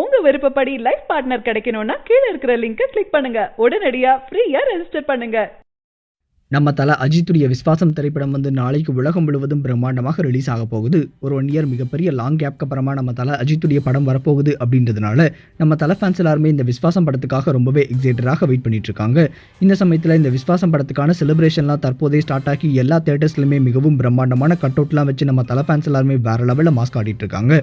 உங்க விருப்பப்படி life partner கிடைக்கணும்னா கீழே இருக்கிற லிங்கை கிளிக் பண்ணுங்க. உடனடியா ஃப்ரீயா ரெஜிஸ்டர் பண்ணுங்க. நம்ம தல அஜித்துடைய விஸ்வாசம் திரைப்படம் வந்து நாளைக்கு உலகம் முழுவதும் பிரம்மாண்டமாக ரிலீஸ் ஆக போகுது. ஒரு ஒன் இயர் மிகப்பெரிய லாங் கேப்க்கு அப்புறமா நம்ம தல அஜித்துடைய படம் வரப்போகுது அப்படின்றதுனால நம்ம தல ஃபேன்ஸ் எல்லாருமே இந்த விஸ்வாசம் படத்துக்காக ரொம்பவே எக்ஸைட்டடாக வெயிட் பண்ணிட்டு இருக்காங்க. இந்த சமயத்தில் இந்த விஸ்வாசம் படத்துக்கான செலிப்ரேஷன்லாம் தற்போதே ஸ்டார்ட் ஆகி எல்லா தேட்டர்ஸ்லையுமே மிகவும் பிரம்மாண்டமான கட் அவுட்லாம் வச்சு நம்ம தல ஃபேன்ஸ் எல்லாருமே வேற லெவலில் மாஸ்க் ஆடிட்டு இருக்காங்க.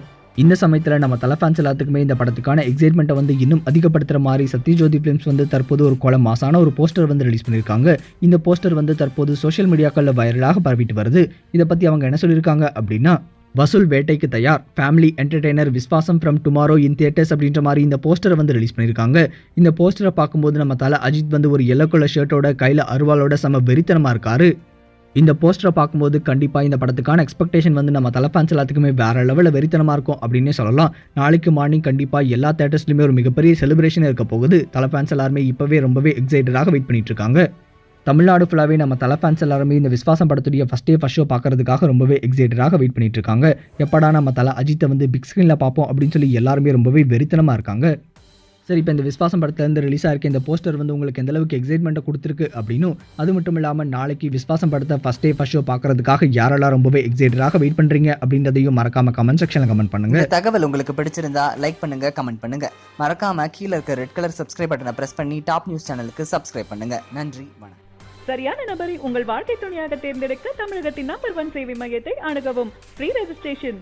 இந்த சமயத்தில் நம்ம தலை ஃபேன்ஸ் எல்லாத்துக்குமே இந்த படத்துக்கான எக்ஸைட்மெண்ட்டை வந்து இன்னும் அதிகப்படுத்துகிற மாதிரி சத்யஜோதி ஃபிலிம்ஸ் வந்து தற்போது ஒரு கொலை மாசான ஒரு போஸ்டர் வந்து ரிலீஸ் பண்ணியிருக்காங்க இந்த போஸ்டர் வந்து தற்போது சோஷியல் மீடியாக்களில் வைரலாக பரவிட்டு வருது. இதை பற்றி அவங்க என்ன சொல்லியிருக்காங்க அப்படின்னா வசூல் வேட்டைக்கு தயார். Family entertainer Viswasam from tomorrow in theatres அப்படின்ற மாதிரி இந்த போஸ்டரை வந்து ரிலீஸ் பண்ணியிருக்காங்க இந்த போஸ்டரை பார்க்கும்போது நம்ம தலை அஜித் வந்து ஒரு எல்லோ கலர் ஷர்ட்டோட கையில் அருவாளோட செம வெறித்தனமாக இருக்காரு. இந்த போஸ்டரை பார்க்கும்போது கண்டிப்பாக இந்த படத்துக்கான எக்ஸ்பெக்டேஷன் வந்து நம்ம தலைஃபேன்ஸ் எல்லாத்துக்குமே வேற லெவலில் வெறித்தனமாக இருக்கும் அப்படின்னே சொல்லலாம். நாளைக்கு மார்னிங் கண்டிப்பாக எல்லா தேட்டர்ஸ்லையுமே ஒரு மிகப்பெரிய செலிப்ரேஷன் இருக்க போகுது. தலைஃபேன்ஸ் எல்லாருமே இப்போவே ரொம்பவே எக்ஸைட்டடாக வெயிட் பண்ணிட்டு இருக்காங்க. தமிழ்நாடு ஃபுல்லாகவே நம்ம தலை ஃபேன்ஸ் எல்லாருமே இந்த விஸ்வாசம் படத்துடைய ஃபஸ்ட் டே ஃபஸ்ட் ஷோ பார்க்கறதுக்காக ரொம்பவே எக்ஸைட்டடாக வெயிட் பண்ணிட்டு இருக்காங்க. எப்படா நம்ம தலை அஜித்தை வந்து பிக் ஸ்க்ரீனில் பார்ப்போம் அப்படின்னு சொல்லி எல்லாருமே ரொம்பவே வெறித்தனமாக இருக்காங்க. சரி இப்போ இந்த விஸ்வாசம் படத்துலேருந்து ரிலீஸ் ஆயிருக்க இந்த போஸ்டர் வந்து உங்களுக்கு எந்த அளவுக்கு எக்ஸைட்மெண்ட்டை கொடுத்துருக்கு அப்படின்னும் அது மட்டும் இல்லாமல் நாளைக்கு விஸ்வாசம் படத்தை ஃபஸ்ட் டே ஃபஸ்ட் ஷோ பார்க்கறதுக்காக யாரெல்லாம் ரொம்பவே எக்ஸைட்டடாக வெயிட் பண்ணுறீங்க அப்படின்றதையும் மறக்காம கமெண்ட் செக்ஷனில் கமெண்ட் பண்ணுங்க. இந்த தகவல் உங்களுக்கு பிடிச்சிருந்தா லைக் பண்ணுங்க கமெண்ட் பண்ணுங்க. மறக்காம கீழே இருக்க ரெட் கலர் சப்ஸ்கிரைப் பட்டனை பிரஸ் பண்ணி டாப் நியூஸ் சேனலுக்கு சப்ஸ்கிரைப் பண்ணுங்க. நன்றி வணக்கம். சரியான நபரை உங்கள் வாழ்க்கை துணையாக தேர்ந்தெடுக்க தமிழகத்தின் நம்பர் ஒன் சேவை மையத்தை அணுகவும். ஃப்ரீ ரெஜிஸ்ட்ரேஷன்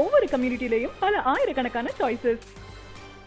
ஒவ்வொரு கம்யூனிட்டிலையும் பல ஆயிரக்கணக்கான சாய்ஸஸ்